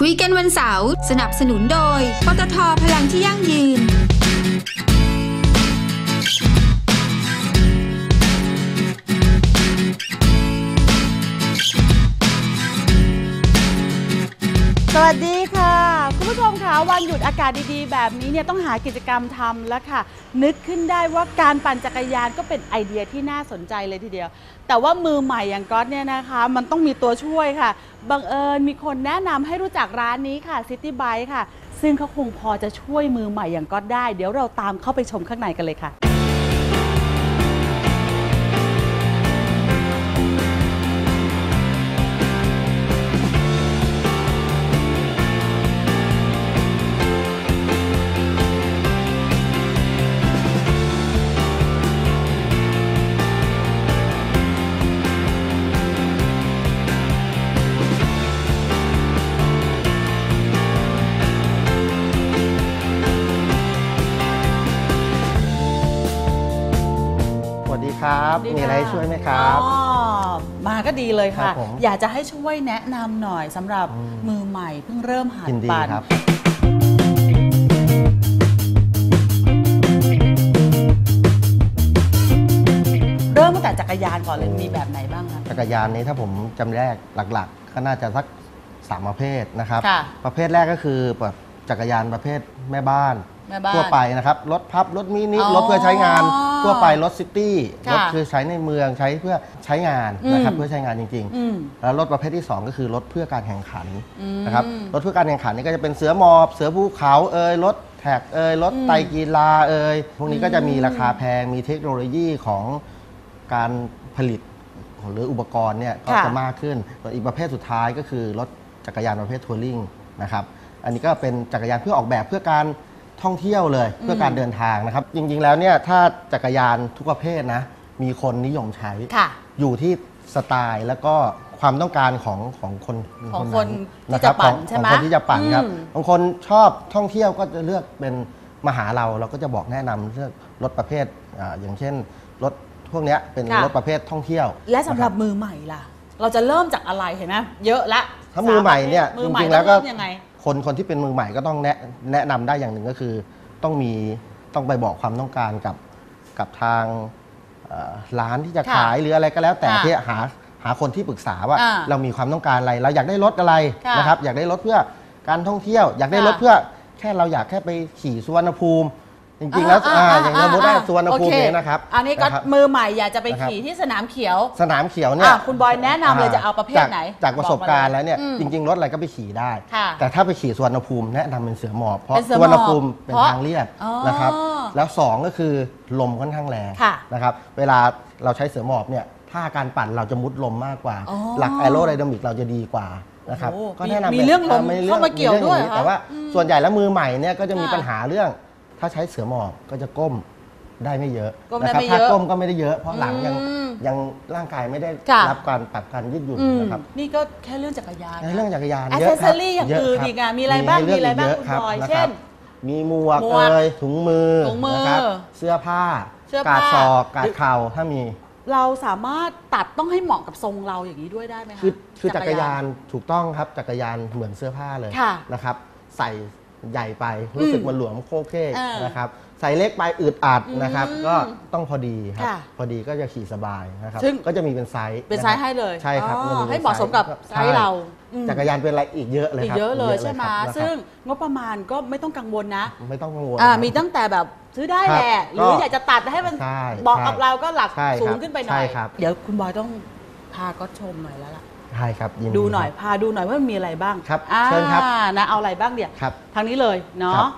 คุยกันวันเสาร์สนับสนุนโดยปตทพลังที่ยั่งยืน วัสดีค่ะ คุณผู้ชมคะวันหยุดอากาศดีๆ แบบนี้เนี่ยต้องหากิจกรรมทำแล้วค่ะ นึกขึ้นได้ว่าการปั่นจักรยานก็เป็นไอเดียที่น่าสนใจเลยทีเดียว แต่ว่ามือใหม่อย่างก๊อตเนี่ยนะคะ มันต้องมีตัวช่วยค่ะบังเอิญมีคนแนะนำให้รู้จักร้านนี้ค่ะ City Bike ค่ะ ซึ่งเขาคงพอจะช่วยมือใหม่อย่างก๊อตได้ เดี๋ยวเราตามเข้าไปชมข้างในกันเลยค่ะ มีอะไรให้ช่วยไหมครับอ๋อมาก็ดีเลยค่ะ ครับผมอยากจะให้ช่วยแนะนำหน่อยสำหรับอืม มือใหม่เพิ่งเริ่มหัดยินดีปั่นครับ เริ่มตั้งแต่จักรยานก่อนเลยมีแบบไหนบ้างคะ จักรยานนี้ถ้าผมจำแรกหลักๆ ก็น่าจะสักสามประเภทนะครับ ค่ะ ประเภทแรกก็คือแบบจักรยานประเภทแม่บ้าน แม่บ้าน ทั่วไปนะครับ รถพับ รถมินิ อ๋อรถเพื่อใช้งาน ทั่วไปรถซิตี้ค่ะรถคือใช้ในเมืองใช้เพื่อใช้งานนะครับอืมเพื่อใช้งานจริงอืมๆแล้วรถประเภทที่ 2 ก็คือรถเพื่อการแข่งขันอืมนะครับรถเพื่อการแข่งขันนี่ก็จะเป็นเสือหมอบเสือภูเขาเอ่ยรถแท็กเอ่ยรถอืมไตรกีฬาเอ่ยพวกนี้ก็จะมีอืมราคาแพงมีเทคโนโลยีของการผลิตหรืออุปกรณ์เนี่ยก็ค่ะจะมากขึ้นส่วนอีกประเภทสุดท้ายก็คือรถจักรยานประเภททัวริงนะครับอันนี้ก็เป็นจักรยานเพื่อออกแบบเพื่อการ ท่องเที่ยวเลยเพื่อการเดินทางนะครับ จริงๆแล้วเนี่ยถ้าจักรยานทุกประเภทนะมีคนนิยมใช้ ค่ะอยู่ที่สไตล์แล้วก็ความต้องการของของคนของนั้นคนที่นะครับจะปั่นของใช่ไหมของคนที่จะปั่นครับอืม บางคนชอบท่องเที่ยวก็จะเลือกเป็นมาหาเราเราก็จะบอกแนะนำเลือกรถประเภทอ่าอย่างเช่นรถพวกเนี้ยเป็นค่ะ รถประเภทท่องเที่ยวและสำหรับนะคมือใหม่ล่ะ เราจะเริ่มจากอะไรเห็นไหมเยอะละถ้ามือใหม่เนี่ยมืจอใหม่ริงๆแล้วก็ต้องเริ่มยังไง คนคนที่เป็นมือใหม่ก็ต้องแนะแนะนำได้อย่างหนึ่งก็คือ ต้องมีต้องไปบอกความต้องการกับกับทางเอ่อร้านที่จะค่ะขายหรืออะไรก็แล้ว แต่ค่ะที่หาหาคนที่ปรึกษาว่า อ่าเรามีความต้องการอะไร เราอยากได้รถอะไรค่ะนะครับ อยากได้รถเพื่อการท่องเที่ยว อยากได้ค่ะรถเพื่อแค่เราอยากแค่ไปขี่สุวรรณภูมิ จริงๆแล้วอ่าอ่าอ่าอย่างสมมติได้อ่าสุวรรณภูมิโอเคเนี่ยนะครับอันนี้ก็ะครับ มือใหม่อยากจะไปนะครับขี่ที่สนามเขียว สนามเขียวเนี่ยอะคุณบอยแนะนำเลยจะเอาประเภทจากไหนจากประสบการณ์บอกมาเลยแล้วเนี่ยอืมจริง ๆ รถอะไรก็ไปขี่ได้ ค่ะแต่ถ้าไปขี่สุวรรณภูมิแนะนำเป็นเสือหมอบเพราะเป็นเสือสุหมวอบรรณภูมิเป็นเพราะทางเรียบอ๋อนะครับ แล้วสองก็คือลมค่อนข้างแรงค่ะนะครับ เวลาเราใช้เสือหมอบเนี่ยท่าการปั่นเราจะมุดลมมากกว่า อ๋อหลักแอโรไดนามิกเราจะดีกว่านะครับโอ้โหก็แนะนำมีป็นเรื่องลมมีเข้ามาเกี่ยวรื่องด้วยอางนี้เหรอแต่ว่าอืมส่วนใหญ่แล้วมือใหม่เนี่ยก็จะมีค่ะปัญหาเรื่อง ถ้าใช้เสือหมอบก็จะก้มได้ไม่เยอะก้มได้นะครัไม่ถ้าเยอะก้มก็ไม่ได้เยอะ เพราะหลังยังอืมยังร่างกายไม่ได้ค่ะ รับการปรับการยืดหยุ่นอืมนะครับ นี่ก็แค่เรื่องจักรยาน ในเรื่องจักรยานแอเยสอะเซคอรับรี่อย่างเยอะอื่นครับอีกอะมีอะไรบ้างให้เลืมีอะไรบ้างเยคุณครับบอยนะเช่ครับนมีหมวกหมวกเอ่ยถุงมือถุงมือนะครับเสื้อผ้า เสื้อผ้า กาดศอกกาดเข่าถ้ามีเราสามารถตัดต้องให้เหมาะกับทรงเราอย่างนี้ด้วยได้ไหมคะ คือคือจักรยานถูกต้องครับจักรยานเหมือนเสื้อผ้าเลยค่ะนะครับ ใส่ ใหญ่ไปรู้สึกมันหลวมโคเค้เออนะครับใส่เล็กไปอึดอัดอืมนะครับก็ต้องพอดีครับ ค่ะพอดีก็จะขี่สบายนะครับซึ่ง ก็จะมีเป็นไซส์เป็นไซส์ะครับให้เลยใช่ครับอ๋อจะป็นให้เหมาะสมกับใช่ไซส์เราอืมจักรยานเป็นอะไรอีกเยอะเลยอีกครับเยอะเลยใช่ไหมครับนะครับซึ่งงบประมาณก็ไม่ต้องกังวลนะไม่ต้องกังวลอ่าครับ มีตั้งแต่แบบซื้อได้ครับแหละหรือก็อยากจะตัดให้มันใช่บอกกับใช่เราก็หลักใช่ครับสูงขึ้นไปหน่ใช่อย ครับ เดี๋ยวคุณบอยต้องพาก็ชมหน่อยแล้วล่ะ ใช่ครับยินดูหน่อยครับพาดูหน่อยว่ามันมีอะไรบ้างครับอ่าเชิญครับนะเอาอะไรบ้างเดี๋ยวครับ ทางนี้เลยเนาครัะบ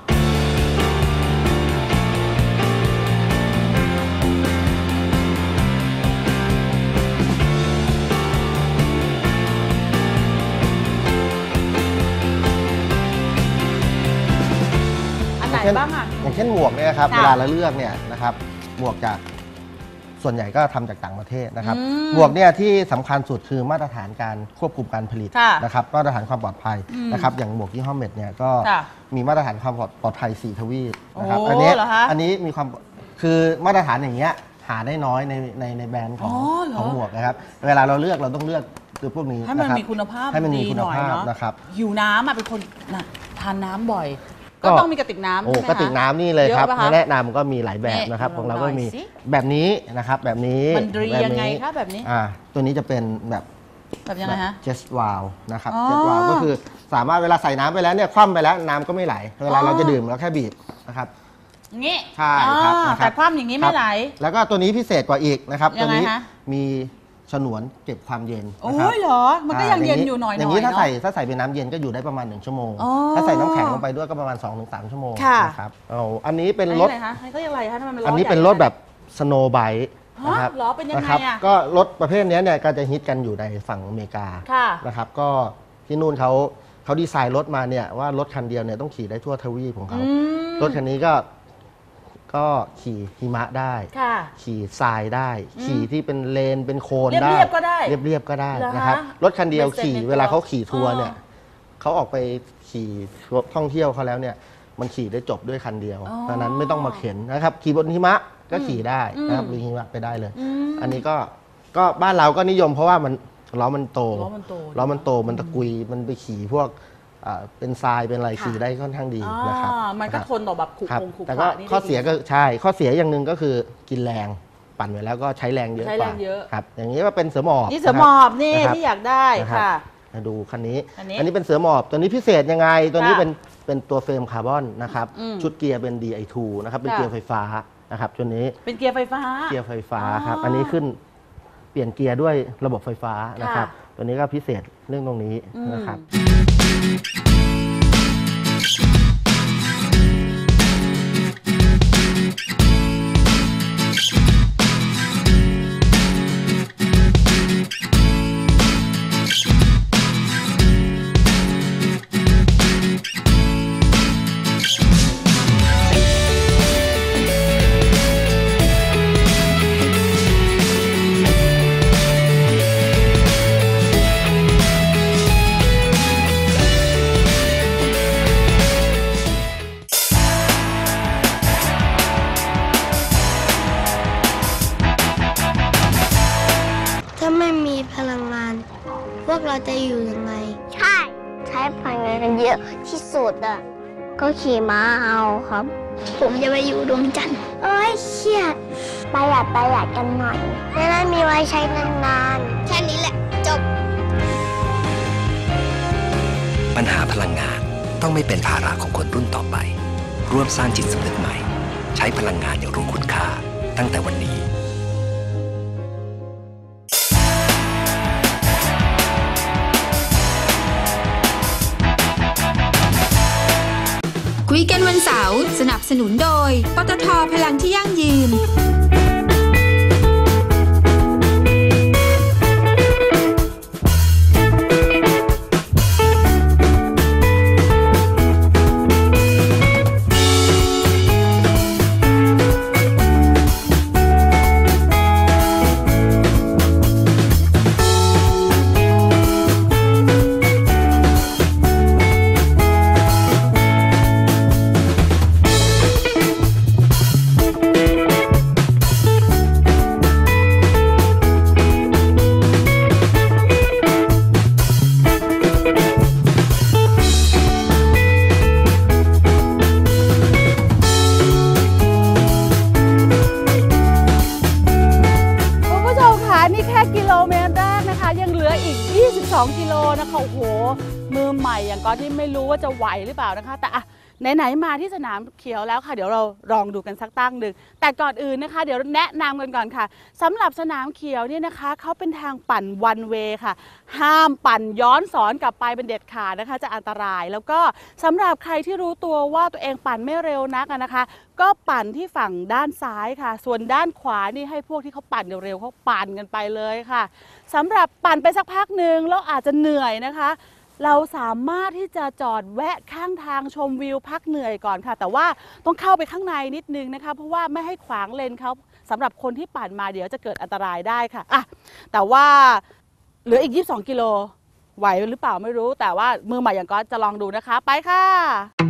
อันไหนอย่างเช่นบ้างอะ อย่างเช่นหมวกเนี่ยนะครับค่ะ เวลาเราเลือกเนี่ยนะครับหมวกจาก ส่วนใหญ่ก็ทำจากต่างประเทศนะครับอืมหมวกเนี่ยที่สำคัญสุดคือมาตรฐานการควบคุมการผลิตค่ะนะครับมาตรฐานความปลอดภัยอืมนะครับอย่างหมวกยี่ห้อเม็ดเนี่ยก็ค่ะมีมาตรฐานความปลอดภัย 4 ทวีปนะครับโอ้อันี้เหรอคะอันนี้มีความคือมาตรฐานอย่างเงี้ยหาได้น้อยในในในแบรนด์ของอ๋อเหรอของหมวกนะครับ เวลาเราเลือกเราต้องเลือกคือพวกนี้ให้มันนะครับมีคุณภาพให้มันมีดีคุณหน่อยภาพเนาะนะครับหิวน้ำอะเป็นคนน่ะทานน้ำบ่อย ก็ก็ต้องมีกระติกน้ำโอ้ใช่ไหมกระติกน้ำนี่เลยเยอะครับปะคะแนะนำก็มีหลายแบบนี่นะครับลขอองงเราหน่ก็อยมีสิ แบบนี้นะครับแบบนี้มันดีแบบยังไงคะแบบนี้ อ่าตัวนี้จะเป็นแบบแบบยังไงฮะ เจสวาลนะครับอ๋อเจสวาลก็คือสามารถเวลาใส่น้ำไปแล้วเนี่ยคว่ำไปแล้วน้ำก็ไม่ไหลเวลาอ๋อ เราจะดื่มเราแค่บีบนะครับ อย่างงี้ใช่ครับอ่านะครับแต่ความอย่างนี้ไม่ไหล ครับแล้วก็ตัวนี้พิเศษกว่าอีกนะครับ ยัตัวงไงนี้คะมี ฉนวนเก็บความเย็นโอ้นะครับยเหรอ มันก็ยังเย็นอยู่หน่อยๆอย่างนี้ถ้าเะใส่ถ้าใส่เป็นน้ำเย็นก็อยู่ได้ประมาณ 1 ชั่วโมง อ๋อถ้าใส่น้ำแข็งลงไปด้วยก็ประมาณ 2-3 ชั่วโมงค่ะ นะครับเอาอันนี้เป็นอันรนี้ถอะไรคะอันนี้ก็ยังไรคะทำไมมันล้อันนี้ใหญ่เป็นรถขนาดแบบสโนว์ไบค์ฮะนะครับเหรอเป็นยังไงนะครับอะก็รถประเภทเนี้ยเนี่ยก็จะฮิตกันอยู่ในฝั่งอเมริกาค่ะ นะครับ ก็ที่นู่นเขาเขาดีไซน์รถมาเนี่ยว่ารถคันเดียวเนี่ยต้องขี่ได้ทั่วทวีปของเขา อืม รถคันนี้ก็ ก็ขี่หิมะได้ ค่ะ ขี่ทรายได้ ขี่ที่เป็นเลนเป็นโคลนเรียบได้เรียบก็ได้เรียบเรียบก็ได้เหรอคะนะครับรถคันเดียวเป็นเซ็ตขี่ในตัวเวลาเขาขี่ทัวร์อ๋อเนี่ยเขาออกไปขี่ท่องเที่ยวเขาแล้วเนี่ย มันขี่ได้จบด้วยคันเดียวอ๋อดังนั้นไม่ต้องมาเข็นนะครับ ขี่บนหิมะก็ขี่ได้นะครับอืมมีหิมะไปได้เลยอืมอันนี้ก็ก็บ้านเราก็นิยมเพราะว่ามันล้อมันโตล้อมันโต ล้อมันโตมันตะกุยมันไปขี่พวกอ่า เป็นทรายเป็นอะไรขี่ได้ค่อนข้างดีอ่านะครับมันก็ะครับทนต่อแบบขรุครับคงขรุแต่ขก็ระนี่ข้อได้ดีเสียก็ใช่ข้อเสียอย่างหนึ่งก็คือกินแรงปั่นไว้แล้วก็ใช้แรงเยอะใช้กแรว่างเยอะครับ อย่างนี้ก็เป็นเสือหมอบนี่เสือหมอบนี่นะครับที่อยากได้นะครับค่ะมาดูคันนี้อันนี้ อันนี้เป็นเสือหมอบ ตัวนี้พิเศษยังไง ตัวนี้ค่ะเป็นเป็นตัวเฟรมคาร์บอนนะครับอืมชุดเกียร์เป็น DI2 นะครับ เป็นค่ะเกียร์ไฟฟ้านะครับตัวนี้ เป็นเกียร์ไฟฟ้า เกียร์ไฟฟ้าอ๋อครับ อันนี้ขึ้นเปลี่ยนเกียร์ด้วยระบบไฟฟ้านะครับค่ะตัวนี้ก็พิเศษเรื่องตรงนี้อืมนะครับ ถ้ ขี่ม้าเอาครับ ผมจะไปอยู่ดวงจันทร์เอ้ยเครียดประหยัดประหยัดกันหน่อยจะได้มีไว้ใช้นานแค่นี้แหละจบ ปัญหาพลังงานต้องไม่เป็นภาระของคนรุ่นต่อไป ร่วมสร้างจิตสำนึกใหม่ ใช้พลังงานอย่างรู้คุณค่า ตั้งแต่วันนี้ สนุนโดย ปตทพลังที่ยั่งยืน ไม่รู้ว่าจะไหวหรือเปล่านะคะ แต่อะไหนๆมาที่สนามเขียวแล้วค่ะ เดี๋ยวเราลองดูกันสักตั้งหนึ่งแต่ก่อนอื่นนะคะ เดี๋ยวแนะนำกันก่อนค่ะสำหรับสนามเขียวเนี่ยนะคะเขาเป็นทางปั่นวันเวค่ะ ห้ามปั่นย้อนสอนกลับไปเป็นเด็ดขาดนะคะ จะอันตรายแล้วก็สำหรับใครที่รู้ตัวว่าตัวเองปั่นไม่เร็วนักนะคะ ก็ปั่นที่ฝั่งด้านซ้ายค่ะ ส่วนด้านขวานี่ให้พวกที่เขาปั่นเร็วๆเขาปั่นกันไปเลยค่ะสำหรับปั่นไปสักพักหนึ่งแล้วอาจจะเหนื่อยนะคะ เราสามารถที่จะจอดแวะข้างทางชมวิวพักเหนื่อยก่อนค่ะ แต่ว่าต้องเข้าไปข้างในนิดนึงนะคะ เพราะว่าไม่ให้ขวางเลนเขาสำหรับคนที่ปั่นมาเดี๋ยวจะเกิดอันตรายได้ค่ะอะแต่ว่าเหลืออีก 22 กิโลไหวหรือเปล่าไม่รู้ แต่ว่ามือใหม่อย่างก็จะลองดูนะคะ ไปค่ะ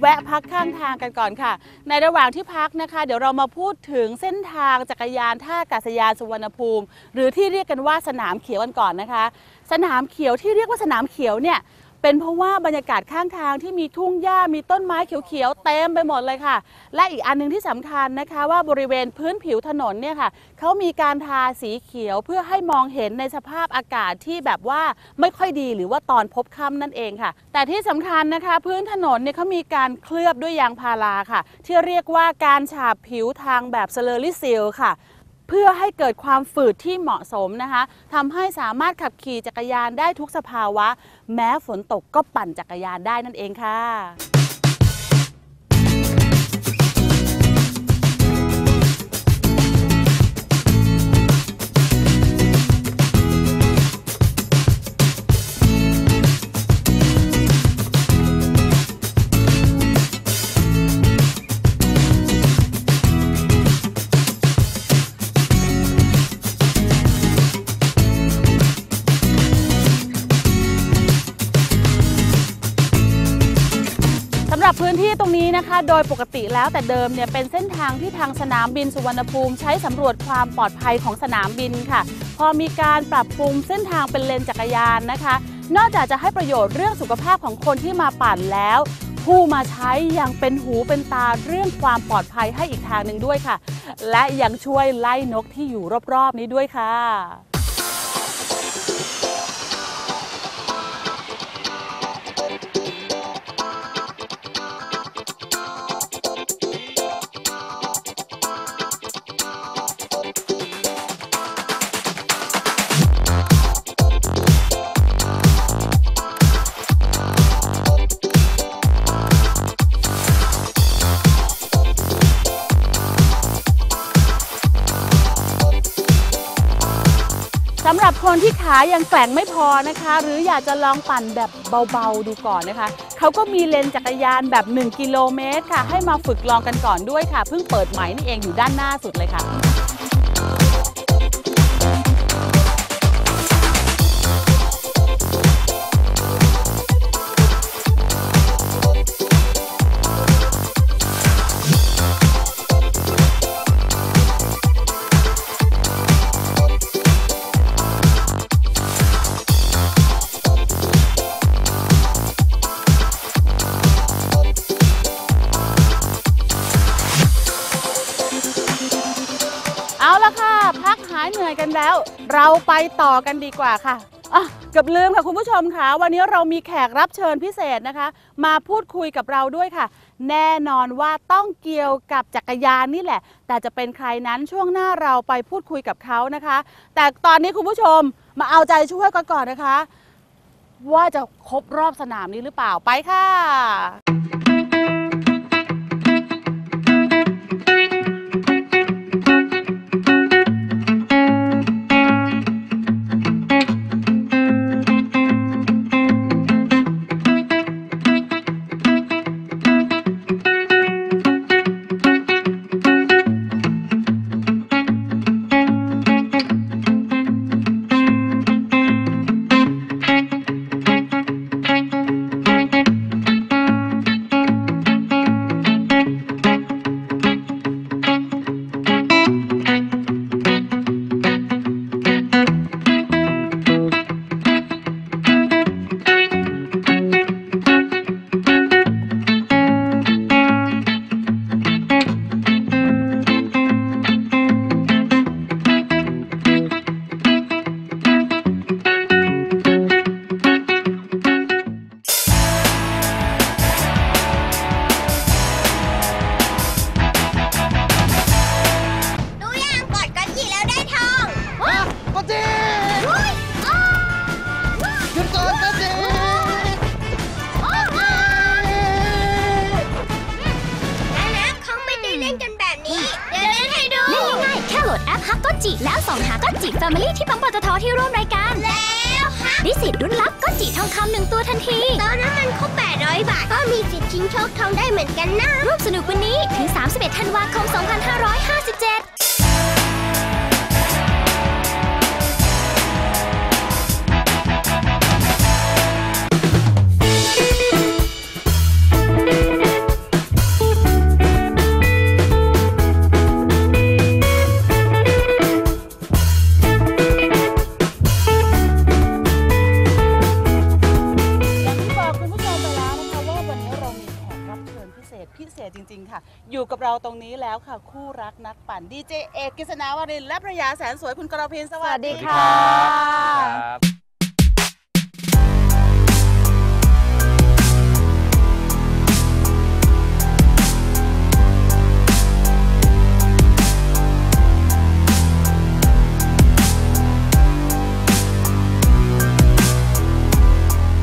แวต้องขอแวะพักข้างทางกันก่อนค่ะ ในระหว่างที่พักนะคะ เดี๋ยวเรามาพูดถึงเส้นทางจักรยานท่าอากาศยานสุวรรณภูมิ หรือที่เรียกกันว่าสนามเขียวกันก่อนนะคะ สนามเขียวที่เรียกว่าสนามเขียวเนี่ย เป็นเพราะว่าบรรยากาศข้างทางที่มีทุ่งหญ้ามีต้นไม้เขียวๆเต็มไปหมดเลยค่ะ และอีกอันหนึงที่สำคัญนะคะว่าบริเวณพื้นผิวถนนเนี่ยค่ะเขามีการทาสีเขียวเพื่อให้มองเห็นในสภาพอากาศที่แบบว่าไม่ค่อยดีหรือว่าตอนพบค่ำนั่นเองค่ะ แต่ที่สำคัญนะคะพื้นถนนเนี่ยเขามีการเคลือบด้วยยางพาราค่ะ ที่เรียกว่าการฉาบผิวทางแบบสเลอริซิลค่ะ เพื่อให้เกิดความฝืดที่เหมาะสมนะคะทำให้สามารถขับขี่จักรยานได้ทุกสภาวะ แม้ฝนตกก็ปั่นจักรยานได้นั่นเองค่ะ รับพื้นที่ตรงนี้นะคะ โดยปกติแล้วแต่เดิมเนี่ยเป็นเส้นทางที่ทางสนามบินสุวรรณภูมิ ใช้สำรวจความปลอดภัยของสนามบินค่ะ พอมีการปรับปรุงเส้นทางเป็นเลนจักรยานนะคะ นอกจากจะให้ประโยชน์เรื่องสุขภาพของคนที่มาปั่นแล้ว ผู้มาใช้ยังเป็นหูเป็นตาเรื่องความปลอดภัยให้อีกทางหนึ่งด้วยค่ะ และยังช่วยไล่นกที่อยู่รอบๆนี้ด้วยค่ะ คนที่ขายังแกว่งไม่พอนะคะ หรืออยากจะลองปั่นแบบเบาๆดูก่อนนะคะ เขาก็มีเลนจักรยานแบบ 1 กิโลเมตรค่ะ ให้มาฝึกลองกันก่อนด้วยค่ะ เพิ่งเปิดใหม่นี่เองอยู่ด้านหน้าสุดเลยค่ะ อยกันแล้ว เราไปต่อกันดีกว่าค่ะกือบลืมค่ะคุณผู้ชมค่ะ วันนี้เรามีแขกรับเชิญพิเศษนะคะ มาพูดคุยกับเราด้วยค่ะ แน่นอนว่าต้องเกี่ยวกับจักรยานนี่แหละ แต่จะเป็นใครนั้นช่วงหน้าเราไปพูดคุยกับเขานะคะ แต่ตอนนี้คุณผู้ชมมาเอาใจช่วยกันก่อนนะคะ ว่าจะครบรอบสนามนี้หรือเปล่าไปค่ะ เหยุดก่อนนแล้วเขาไม่ได้เล่นจนแบบนี้เล่นง่ายๆแค่โหลดแอปพักก้อนจีแล้วส่องหาก็จีแฟมิลี่ที่ปั๊มปตทที่ร่วมรายการแล้วค่ะดิสิตรุ่นลับก็จีทองคำหนึ่งตัวทันทีตอนนั้นมันครบ800 บาท ก็มีสิทธิ์ชิงโชคทองได้เหมือนกันนะร่วมสนุกวันนี้ถึง 31 ธันวาคม 2557 ริง ๆ ค่ะ อยู่กับเราตรงนี้แล้วค่ะ คู่รักนักปั่นดีเจเอกกฤษณาวรินทร์และภรรยาแสนสวยคุณกรพินสวัสดีค่ะ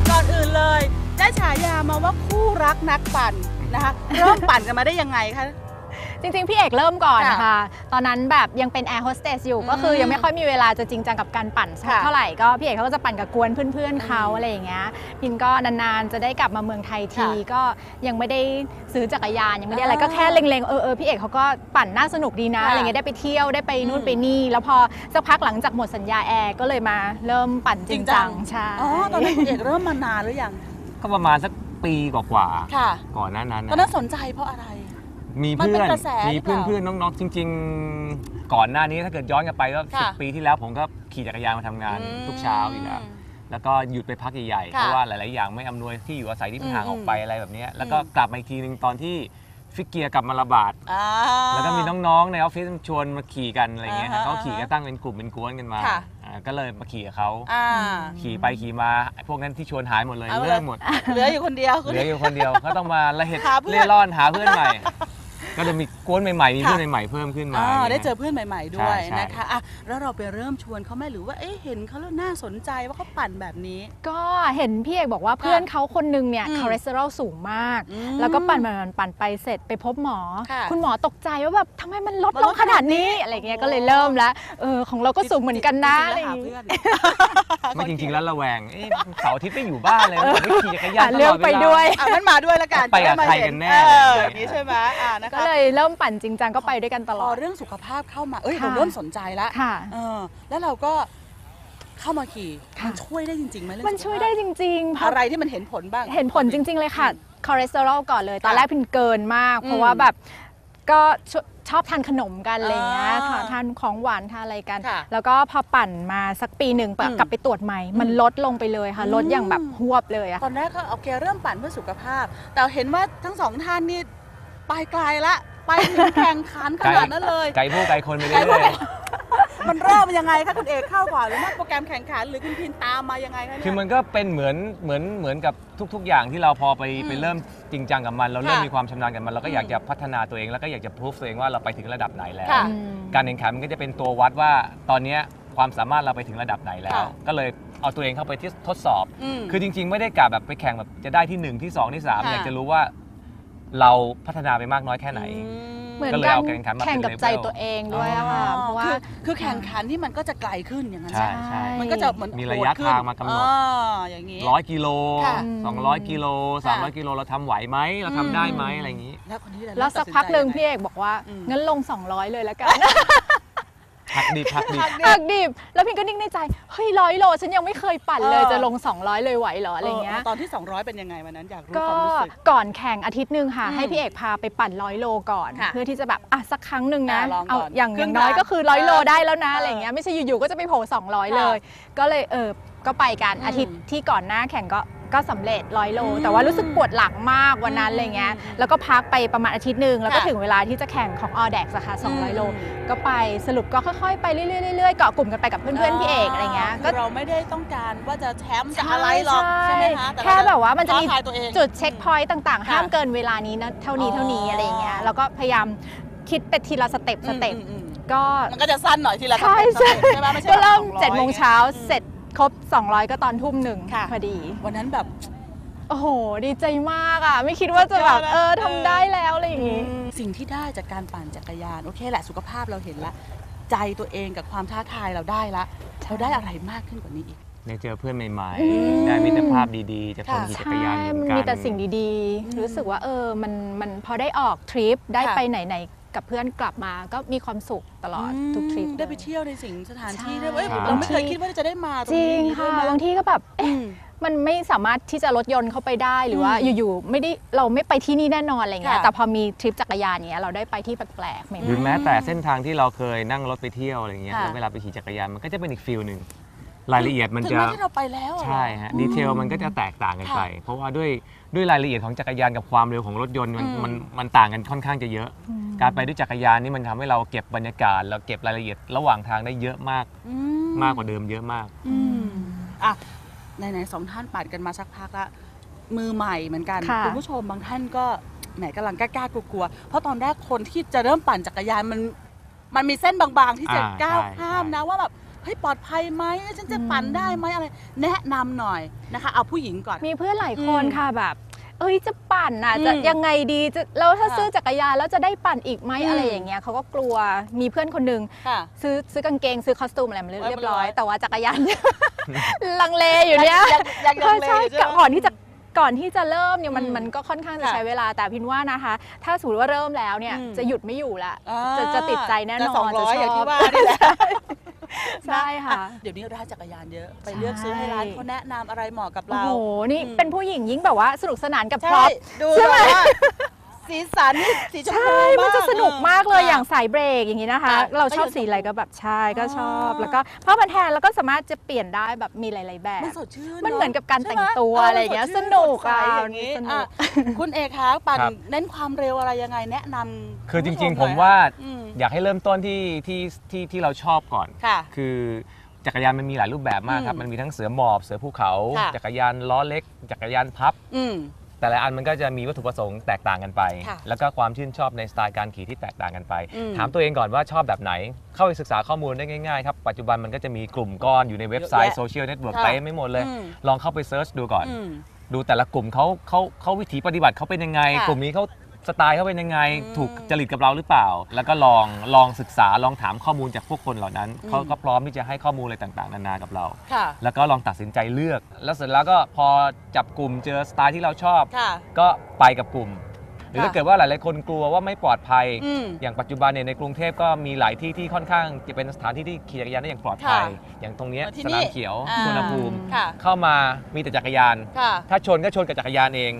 ก่อนอื่นเลย ได้ฉายามาว่าคู่รักนักปั่น นะคะเริ่มปั่นกันมาได้ยังไงคะ จริงๆ พี่เอกเริ่มก่อนค่ะนะคะตอนนั้นแบบยังเป็นแอร์โฮสเตสอยู่อืมก็คือยังไม่ค่อยมีเวลาจะจริงจังกับการปั่นสักค่ะเท่าไหร่ก็พี่เอกเขาก็จะปั่นกับกวนเพื่อนๆเขาอืมอะไรอย่างเงี้ยพินก็นานๆจะได้กลับมาเมืองไทยทีค่ะก็ยังไม่ได้ซื้อจักรยานยังไม่ได้อะไรอ่าก็แค่เล็งๆเออเออพี่เอกเขาก็ปั่นน่าสนุกดีนะค่ะอะไรเงี้ยได้ไปเที่ยวได้ไปนู่นอืมไปนี่ แล้วพอสักพักหลังจากหมดสัญญาแอร์ก็เลยมาเริ่มปั่นจริงจังใช่ อ๋อตอนนั้นคุณเอกเริ่มมานานหรือยัง ก็ประมาณสัก ปีกว่าค่ะ ๆก่อนหน้านั้นตอนนั้นสนใจเพราะอะไร มีมันเพื่เป็อนนกระแสมีหรือเปล่าเพื่อนๆน้องๆจริง ๆ ก่อนหน้านี้ถ้าเกิดย้อนกลับไปก็สิค่ะปีที่แล้วผมก็ขี่จักรยานมาทำงานอืมทุกเช้าอยู่แล้วแล้วก็หยุดไปพักใหญ่ๆ ค่ะเพราะว่าหลาย ๆ อย่างไม่อำนวยที่อยู่อาศัยที่มันห่างออกไปอะไรแบบเนี้ยแล้วก็อืม กลับมาอีกทีหนึ่งตอนที่ฟิกเกียร์กลับมาระบาด อ่า แล้วก็มีน้อง ๆ ในออฟฟิศชวนมาขี่กันอะไรเงี้ยอ่าฮะเขาขี่กันตั้งเป็นกลุ่มเป็นกวนกันมา ค่ะ อ่าก็เลยมาขี่กับเขาอ่า ขี่ไปขี่มาพวกนั้นที่ชวนหายหมดเลยเอาเลย เลิกหมดเหลืออยู่คนเดียว เหลืออยู่คนเดียว ก็ต้องมาละเหตุหาเพื่อน เล่ร่อนหาเพื่อนใหม่ ก็เลยมีกวนใหม่ๆมีค่ะเพื่อนใหม่ๆเพิ่มขึ้นมาอ่าย่างงี้ยได้เจอเพื่อนใหม่ ๆด้วยใช่ใช่ นะคะอะแล้วเราไปเริ่มชวนเขาไหมหรือว่าเอ๊ะเห็นเขาแล้วน่าสนใจว่าเขาปั่นแบบนี้ ก็เห็นพี่เอกบอกว่าเพื่อนเขาคนนึงเนี่ยอืมคอเลสเตอรอลสูงมาก อืมแล้วก็ปั่นปั่นปั่นไปเสร็จไปพบหมอ ค่ะคุณหมอตกใจว่าแบบทำไมมันลดมันลลงดขนาดนี้ขนาดนี้อะไรเงี้ยก็เลยเริ่มแล้วเออของเราก็สูงเหมือนกันนะอะไรจอย่างริงๆงี้แล้วหาเพื่อนไม่จริงๆแล้วระแวงเอ๊ะเสาร์อาทิตย์ไม่อยู่บ้านเลยผมไม่ขี่จักรยานหาตลอดเวลาเรื่องไปด้วยอะงั้นมาด้วยละกันไปกับจะด้มาใครเห็กันแน่เอออะไรออย่างเงี้ยย่างนี้ใช่ไหมอ่านะก็คะเลยเริ่มปั่นจริงจังก็ไปด้วยกันตลพออด เรื่องสุขภาพเข้ามา เอ้ยค่ะเราเริ่มสนใจแล้วค่ะเออแล้วเราก็เข้ามาขี่ ค่ะ มันช่วยได้จริงๆไหมเรื่องมันสุขภาพช่วยได้จริงๆเพราะ อะไรที่มันเห็นผลบ้าง เห็นผลจริง ๆ เลยค่ะ คอเลสเตอรอลก่อนเลย ตอนค่ะแรกพินเกินมาก เพอืราะมว่าแบบก็ชอบชอบทานขนมกันอะไรเงี้ยอ่าทานทานของหวานทานอะไรกัน ค่ะแล้วก็พอปั่นมาสักปีหนึ่งอืมกลับไปตรวจใหม่ มันลดลงไปเลยค่ะอืมลดอย่างแบบหวบเลยอะตอนแรกก็โอเคเริ่มปั่นเพื่อสุขภาพ แต่เห็นว่าทั้งสองท่านนี่ ไปไกลละ ไปถึงแข่งขันขนาดนั้นเลยไกลผู้ไกลคนไปไกลเรื่ผู้อยไกลมันเริ่มยังไงคะคุณเอกเข้าก่อนหรือว่าโปรแกรมแข่งขันหรือคุณพินตามมายังไงคะๆเนี่ย คือมันก็เป็นเหมือนเหมือนเหมือนกับทุก ๆ อย่างที่เราพอไปอืมไปเริ่มจริงจังกับมัน เราเริ่มค่ะมีความชำนาญกับมันเราก็อยากอืมจะพัฒนาตัวเองแล้วก็อยากจะพิสูจตัวเองว่าเราไปถึงระดับไหนแล้ว ค่ะ อืม การแข่งขันมันก็จะเป็นตัววัดว่าตอนเนี้ยความสามารถเราไปถึงระดับไหนแล้ว ค่ะ ก็เลยเอาตัวเองเข้าไปที่ทดสอบ ม คือจริง ๆ ไม่ได้กะแบบไปแข่งแบบจะได้ที่ 1 ที่ 2 ที่ 3 ค่ะอยากจะรู้ว่า เราพัฒนาไปมากน้อยแค่ไหน เหมือนก็เลยการเอาการแข่งขันมาเป็นแข่งกับเลเวลใจตัวเองด้วยอะค่ะ เพราะว่า คือคือแข่งขันที่มันก็จะไกลขึ้นอย่างนั้นใช่ใช่ไหมใช่ มันก็จะเหมือนมีระยะโหดขึ้นทางมากำหนด อ่าอย่างนี้ ร้อยกิโลค่ะสองร้อยกิโลค่ะสามร้อยกิโลเราทำไหวไหมเราทำได้ไหมอะไรอย่างนี้ แล้วคนนี้ะแล้วสักตัดสินพักหนึ่งใจพี่เอกบอกว่า อืม งั้นลง 200 เลยแล้วกัน หักดิบหักดิบ หักดิบ แล้วพินก็นิ่งในใจ เฮ้ยร้อยโล ฉันยังไม่เคยปั่นเลย เออ จะลง 200 เลยไหวเหรอ อะไรเงี้ย ตอนที่ 200 เป็นยังไงวันนั้นอยากรู้ก็ความรู้สึก ก่อนแข่งอาทิตย์หนึ่งค่ะ อืมให้พี่เอกพาไปปั่นร้อยโลก่อน ค่ะเพื่อที่จะแบบอะสักครั้งหนึ่งนะอะลองก่อนเอาอย่างครึ่งน้อยทางก็คือร้อยโลเออได้แล้วนะเออออะไรเงี้ยไม่ใช่อยู่ๆก็จะไปโผล่200ค่ะเลย ก็เลยเออก็ไปกันอืมอาทิตย์ที่ก่อนหน้าแข่งก็ ก็สำเร็จร้อยโลอืมแต่ว่ารู้สึกปวดหลังมากวันนั้นอะไรเงี้ยอืมแล้วก็พักไปประมาณอาทิตย์หนึ่งแล้วก็ค่ะถึงเวลาที่จะแข่งของออแดกสาขา200 โลอืมก็ไปสรุปก็ค่อยๆ ไปเรื่อยๆเรื่อยๆเกาะกลุ่มกันไปกับเพื่อนๆพี่เอกอะไรเงี้ยคืก็เราไม่ได้ต้องการว่าจะแชมป์จะอะไรหรอกใช่ใช่ไหมคะต่แค่แบบว่ามันจะมีท้ทยตัวเองจุดเช็คพอยต์ต่างๆค่ะห้ามเกินเวลานี้นะเท่านี้เท่านี้อ๋อออะไรอย่างเงี้ยแล้วก็พยายามคิดไปทีละสเต็ปสเต็ปอืมอืมก็อืมมันก็จะสั้นหน่อยทีละใช่สเต็ปใช่ใช่ไหมไม่ใช่ก็เริ่มแบบ200เจ็ดโมงเช้าอืมเสร็จ ครบ 200 ก็ตอนทุ่มหนึ่งค่ะ พอดี วันนั้นแบบ โอ้โห ดีใจมากอะ ไม่คิดว่าจะแบบสุดยอดนะเออเออทำได้แล้วอะไรอย่างงี้ สิ่งที่ได้จากการปั่นจักรยาน โอเคแหละสุขภาพเราเห็นละ ใจตัวเองกับความท้าทายเราได้ละเราได้อะไรมากขึ้นกว่านี้อีก ได้เจอเพื่อนใหม่อืมๆได้มิตรภาพดีๆ จากคนค่ะขี่จักใช่รยานเหมือนมันกัน มีแต่สิ่งดีอืมๆรู้สึกว่าเออ มัน มันพอได้ออกทริป ได้ค่ะไปไหนๆ กับเพื่อนกลับมาก็มีความสุขตลอดทุกทริปได้ไปลเที่ยวในสิ่งสถานที่ใช่ด้วยเอ้ยครับเราไม่เคยคิดว่าจะได้มาตรงจรินี้งด้ค่ะวยนะบางที่ก็แบบเอ๊ะอืมมันไม่สามารถที่จะรถยนต์เข้าไปได้หรือว่าอืมอยู่ๆไม่ได้เราไม่ไปที่นี่แน่นอนอะไรเงี้ยค่ะแต่พอมีทริปจักรยานเนี้ยเราได้ไปที่แปลกๆใหม่หรือแม้แต่เส้นทางที่เราเคยนั่งรถไปเที่ยวอะไรเงี้ยค่ะแล้วเวลาไปขี่จักรยานมันก็จะเป็นอีกฟิลหนึ่งรายละเอียดมันถึงจะแม้ที่เราไปแล้วอะใช่ฮะดีเทลมันก็จะแตกต่างกันไป เพราะว่าด้วย ด้วยรายละเอียดของจักรยานกับความเร็วของรถยนต์มันอืม มันมันต่างกันค่อนข้างจะเยอะอืมการไปด้วยจักรยานนี่มันทำให้เราเก็บบรรยากาศเราเก็บรายละเอียดระหว่างทางได้เยอะมากอืมากกว่าเดิมเยอะมาก อืม อะไหนๆสองท่านปั่นกันมาสักพักละมือใหม่เหมือนกันค่ะ ณผู้ชมบางท่านก็แหมกำลังกล้าๆกลัวๆเพราะตอนแรกคนที่จะเริ่มปั่นจักรยานมัน มันมีเส้นบางๆ ที่จะอ่าก้าวใช่ข้ามใช่ นะว่าแบบ เฮ้ยปลอดภัยไหมฉันจะปั่นได้ไหมอะไร แนะนำหน่อยนะคะ เอาผู้หญิงก่อน มีเพื่อนหลายคนอืมค่ะแบบ เอ้ยจะปั่นอะอืมจะยังไงดีจะแล้วถ้าค่ะซื้อจักรยานแล้วจะได้ปั่นอีกไหมอืม อะไรอย่างเงี้ยเขาก็กลัวมีเพื่อนคนหนึ่งค่ะ ซื้อซื้อกางเกงซื้อคอสตูมอะไรมาเรียบเรีเรียยบบร้ร้ออยยแต่ว่าจักรยาน ลังเลอยู่เนี่ย ยังยังลังเลใช่อยู่ใช่ไหม ก่อนที่จะก่อนที่จะเริ่มเนี่ยมันอืมมันก็ค่อนข้างจะค่ะใช้เวลาแต่พินว่านะคะ ถ้าสมมติว่าเริ่มแล้วเนี่ยอืม จะหยุดไม่อยู่ละ อ่าจะจะติดใจแน่นอนจะสองร้อยจะชอบ อย่างที่ว่านี่แหละ ใช่ค่ะ เดี๋ยวนี้ร้านจักรยานเยอะ ไปใช่เลือกซื้อให้ร้านเขาแนะนำอะไรเหมาะกับโอ้เราโห นี่อืมเป็นผู้หญิงยิ่งแบบว่าสนุกสนานกับพใช่ร็อพดูใช่ไหมแบบว่า สีสันนี่สีชมพูใช่ มันจะสนุกมากเลยค่ะอย่างสายเบรกอย่างนี้นะคะค่ะเราชอบก็ยังสีอะไรก็แบบใช่ก็ชอบอ๋อแล้วก็เพราะมันแทนแล้วก็สามารถจะเปลี่ยนได้แบบมีหลาย ๆ แบบ มันสดชื่นมันเหมือนกับการแต่งใช่ไหมตัวอะไรอย่างเงี้ยมัสนุกสดใสอะอย่างนี้สนุกอะคุณเอกคะปั่นครับเน้นความเร็วอะไรยังไงแนะนำคือจณริงผู้ชๆผมหน่อยว่าอืมอยากให้เริ่มต้นที่ที่ที่ที่เราชอบก่อนค่ะคือจักรยานมันมีหลายรูปแบบมากครับอืมมันมีทั้งเสือหมอบ เสือภูเขาค่ะจักรยานล้อเล็ก จักรยานพับอืม แต่ละอันมันก็จะมีวัตถุประสงค์แตกต่างกันไป ค่ะแล้วก็ความชื่นชอบในสไตล์การขี่ที่แตกต่างกันไป อืมถามตัวเองก่อนว่าชอบแบบไหน เข้าไปศึกษาข้อมูลได้ง่ายๆครับ ปัจจุบันมันก็จะมีกลุ่มก้อนอยู่ในเว็บไซต์เยอะแยะโซเชียลเน็ตเวิร์กค่ะเต็มไม่หมดเลย อืม ลองเข้าไปเซิร์ชดูก่อน อืม ดูแต่ละกลุ่มเขาเขาเขาวิถีปฏิบัติเขาเป็นยังไง ค่ะกลุ่มนี้เขา สไตล์เขาเป็นยังไงอืมถูกจริตกับเราหรือเปล่า แล้วก็ลองลองศึกษาลองถามข้อมูลจากพวกคนเหล่านั้นอืมเขาก็พร้อมที่จะให้ข้อมูลอะไรต่างๆ นานากับเรา ค่ะ แล้วก็ลองตัดสินใจเลือก แล้วเสร็จแล้วก็พอจับกลุ่มเจอสไตล์ที่เราชอบ ค่ะ ก็ไปกับกลุ่ม หรือค่ะถ้าเกิดว่าหลาย ๆ คนกลัวว่าไม่ปลอดภัย อืม อย่างปัจจุบันเนี่ยในกรุงเทพก็มีหลายที่ที่ค่อนข้างจะเป็นสถานที่ที่ขี่จักรยานได้อย่างปลอดภัยค่ะอย่างตรงเนี้ยที่สนี่นามเขียวอ่า สุวรรณภูมิ ค่ะ เข้ามามีแต่จักรยาน ค่ะ ถ้าชนก็ชนกับจักรยานเอง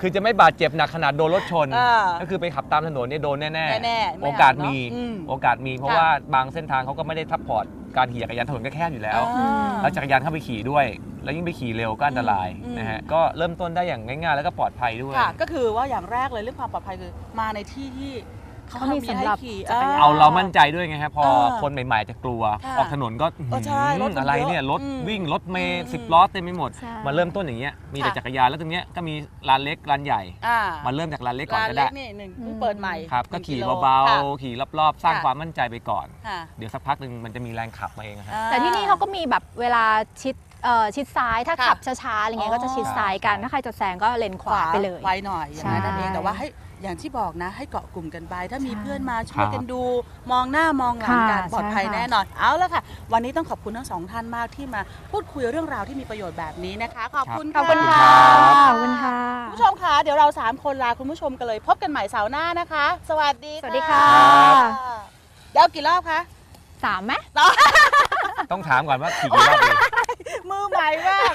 คือจะไม่บาดเจ็บหนักขนาดโดนรถชน อ่าก็คือไปขับตามถนนเนี่ยโดนแน่แน่ๆไม่โอกาสเอาเนอะมีอืมโอกาสมีเพราะค่ะ ว่าบางเส้นทางเขาก็ไม่ได้ทับพอร์ต การขี่จักรยานถนนก็แคบอยู่แล้ว อ่า แล้วจักรยานเข้าไปขี่ด้วย แล้วยิ่งไปขี่เร็วก็อันตรายอืม นะฮะก็เริ่มต้นได้อย่างง่ายๆ แล้วก็ปลอดภัยด้วย ค่ะ ก็คือว่าอย่างแรกเลยเรื่องความปลอดภัยคือมาในที่ที่ เขาเขามีให้สำหรับ ขี่จักรยานเอาเรามั่นใจด้วยไงฮะพอเออคนใหม่ ๆ จะกลัว ค่ะออกถนนก็เออใช่รถมันอะไรเนี่ยเยอะรถอืมวิ่งรถเมอืย์มสิบล้อเต็มไปหมด ใช่ มาเริ่มต้นอย่างเงี้ยมีแต่ค่ะ จักรยานแล้วตรงเนี้ยก็มีร้านเล็กร้านใหญ่ อ่ามาเริ่มจากร้านเล็กก่อนร้านก็เล็ได้กนี่หนึ่งเพิ่งเปิดใหม่ครับก็หนึ่งขี่โลเบาค่ะๆขี่รอบๆ สร้างค่ะความมั่นใจไปก่อนค่ะ เดี๋ยวสักพักหนึ่งมันจะมีแรงขับมาเองอะฮะอ่าแต่ที่นี่เขาก็มีแบบเวลาชิดเอ่อชิดซ้ายถ้าค่ะขับช้าๆอะไรเงี้ยก็จะชิดซ้ายกันถ้าใครจะแซงก็เลนขวาไปเลย ไว้หน่อยอย่างนั้นใช่นั่นเองแต่ว่าให้ อย่างที่บอกนะ ให้เกาะกลุ่มกันไป ถ้ามีใช่เพื่อนมาช่วยครับกันดู มองหน้ามองหลังกันค่ะปลอดภัยใช่ค่ะ แน่นอน เอาละค่ะ วันนี้ต้องขอบคุณทั้งสองท่านมากที่มาพูดคุยเรื่องราวที่มีประโยชน์แบบนี้นะคะ ขอบคุณขอบคุณค่ะค่ะรับขอบคุณค่ะ คุณผู้ชมคะเดี๋ยวเราสามคนลาคุณผู้ชมกันเลย พบกันใหม่เสาร์หน้านะคะ สวัสดีสวัสดีค่ะ เดี๋ยวกี่รอบคะ สามไหม ต้องถามก่อนว่าขี่กี่รอบดี มือใหม่มาก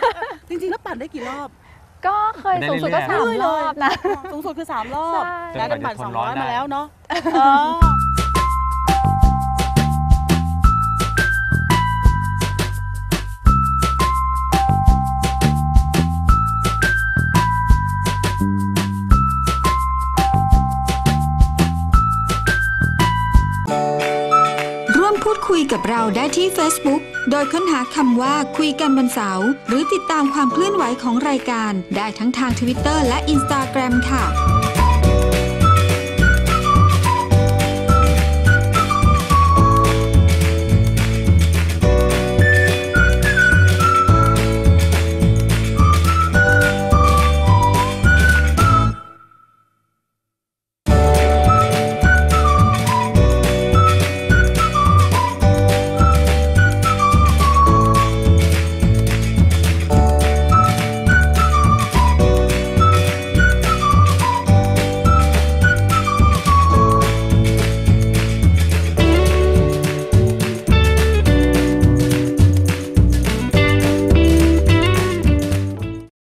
จริงๆแล้วปั่นได้กี่รอบ ก็เคยได้สูงสุดก็เรื่สาอยๆมรอบนะ สูงสุดคือ 3 รอบ ใช่ แล้วกันปั่นจนสองกว่าร้อยจะทนร้อนได้มาแล้วเนาะเออ คุยกับเราได้ที่ Facebook โดยค้นหาคำว่าคุยกันบันเสาร์หรือติดตามความเคลื่อนไหวของรายการ ได้ทั้งทาง Twitter และ Instagram ค่ะ